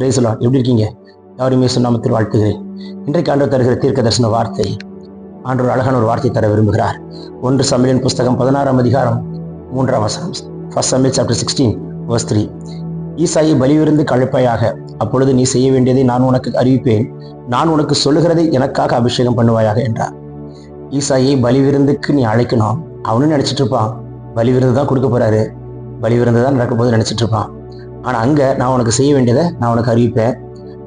ரேசுலா எப்படி இருக்கீங்க? யாருமே சுண்ணாமத்தில் வாழ்த்துகிறேன். இன்றைக்கு ஆண்டவர் தருகிற தீர்க்க தரிசன வார்த்தை ஆண்டவர் அழகான ஒரு வார்த்தை தர விரும்புகிறார். ஒன்று சமையலின் புஸ்தகம் பதினாறாம் அதிகாரம் மூன்றாம் வசனம். First Samuel chapter sixteen verse three ஈசாயை பலிவிருந்து கழுப்பையாக அப்பொழுது நீ செய்ய வேண்டியதை நான் உனக்கு அறிவிப்பேன். நான் உனக்கு சொல்லுகிறதை எனக்காக அபிஷேகம் பண்ணுவாயாக என்றார். ஈசாயை பலிவிருந்துக்கு நீ அழைக்கணும். அவனும் நினைச்சிட்டு இருப்பான். பலி விருந்து தான் கொடுக்க போறாரு. பலிவிருந்து தான் நடக்கும் போது நினைச்சிட்டு இருப்பான். ஆனால் அங்கே நான் உனக்கு செய்ய வேண்டியதை நான் உனக்கு அறிவிப்பேன்.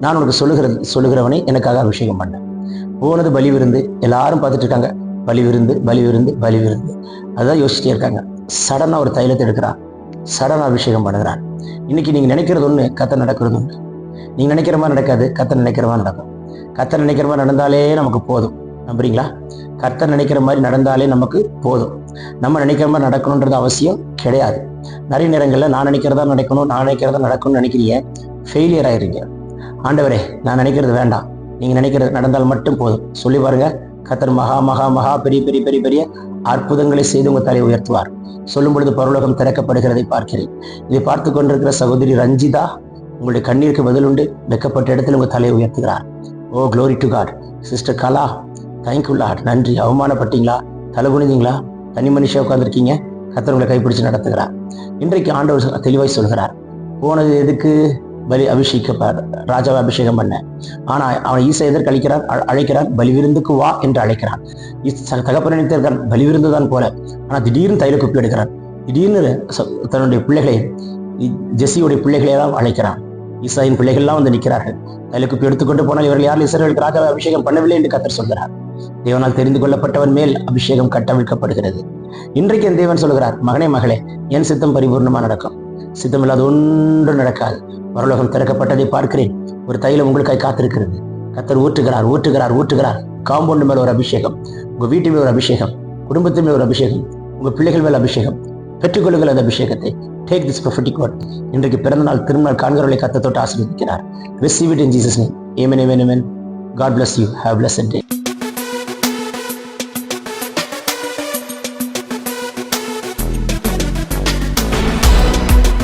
நான் உனக்கு சொல்லுகிறது சொல்லுகிறவனை எனக்காக அபிஷேகம் பண்ணேன் போனது பலி விருந்து எல்லாரும் பார்த்துட்டு இருக்காங்க. பலி விருந்து பலி விருந்து பலி விருந்து அதுதான் யோசிச்சுட்டே இருக்காங்க. சடனாக ஒரு தைலத்தை எடுக்கிறான். சடனாக அபிஷேகம் பண்ணுகிறான். இன்னைக்கு நீங்கள் நினைக்கிறது ஒன்று கத்தை நடக்கிறது ஒன்று நீங்கள் நினைக்கிற மாதிரி நடக்காது கத்தை நினைக்கிற மாதிரி நடக்கும். கத்தை நினைக்கிற மாதிரி நடந்தாலே நமக்கு போதும். நம்புறீங்களா? கத்தை நினைக்கிற மாதிரி நடந்தாலே நமக்கு போதும். நம்ம நினைக்கிற மாதிரி நடக்கணுன்றது அவசியம் கிடையாது. நிறைய நேரங்களில் நான் நினைக்கிறதா நடக்கணும் நான் நினைக்கிறதா நடக்கணும்னு நினைக்கிறீங்க. ஃபெயிலியர் ஆயிருங்க ஆண்டவரே நான் நினைக்கிறது வேண்டாம். நீங்க நினைக்கிறது நடந்தால் மட்டும் போதும். சொல்லி பாருங்க. கத்தர் மகா மகா மகா பெரிய பெரிய பெரிய பெரிய அற்புதங்களை செய்து உங்க தலை உயர்த்துவார். சொல்லும் பொழுது பரலோகம் திறக்கப்படுகிறதை பார்க்கிறேன். இதை பார்த்து கொண்டிருக்கிற சகோதரி ரஞ்சிதா உங்களுடைய கண்ணீருக்கு பதிலுண்டு வெக்கப்பட்ட இடத்துல உங்க தலையை உயர்த்துகிறார். ஓ glory to God sister Kala thank you lot நன்றி. அவமானப்பட்டீங்களா? தலை குனிந்தீங்களா தனி மனுஷா உட்காந்துருக்கீங்க கத்தர்களை உங்களை கைப்பிடிச்சு நடத்துகிறார். இன்றைக்கு ஆண்டவர் தெளிவாய் சொல்கிறார். போனது எதுக்கு? பலி அபிஷேக ராஜாவை அபிஷேகம் பண்ண. ஆனா அவன் ஈசை எதற்கு அழிக்கிறார்? அ- அழைக்கிறார்? பலி விருந்துக்கு வா என்று அழைக்கிறான் தகப்பன் நினைத்திருக்கார் பலி விருந்து தான் போல. ஆனா திடீர்னு தைல குப்பி எடுக்கிறான் திடீர்னு தன்னுடைய பிள்ளைகளை இ- ஜெஸ்ஸியுடைய பிள்ளைகளை எல்லாம் அழைக்கிறான். ஈசாயின் பிள்ளைகள்லாம் வந்து நிற்கிறார்கள். தைல குப்பி எடுத்துக்கொண்டு போனால் இவர்கள் யாரும் இசைகளுக்கு ராஜாவை அபிஷேகம் பண்ணவில்லை என்று கத்தர் சொல்கிறார். தேவனால் தெரிந்து கொள்ளப்பட்டவன் மேல் அபிஷேகம் கட்டமைக்கப்படுகிறது இன்றைக்கு என் தேவன் சொல்கிறார் மகனே மகளே என் சித்தம் பரிபூர்ணமா நடக்கும். சித்தம் இல்லாத ஒன்றும் நடக்காது. பரலோகம் திறக்கப்பட்டதை பார்க்கிறேன். ஒரு தைலம் உங்களுக்காய் காத்திருக்கிறது. கத்தர் ஊற்றுகிறார் ஊற்றுகிறார் ஊற்றுகிறார். காம்பவுண்டு மேல ஒரு அபிஷேகம். உங்க வீட்டு மேல ஒரு அபிஷேகம். குடும்பத்து மேல ஒரு அபிஷேகம். உங்க பிள்ளைகள் மேல அபிஷேகம். பெற்றுக்கொள்ளுங்கள் அந்த அபிஷேகத்தை. டேக் திஸ் ப்ரொஃபட்டிக் வேர்ட் இன்றைக்கு பிறந்த நாள் திருநாள் காண்கிறவர்களை கத்த தொட்டு ஆசீர்வதிக்கிறார். Receive it in Jesus name amen amen amen God bless you have bless day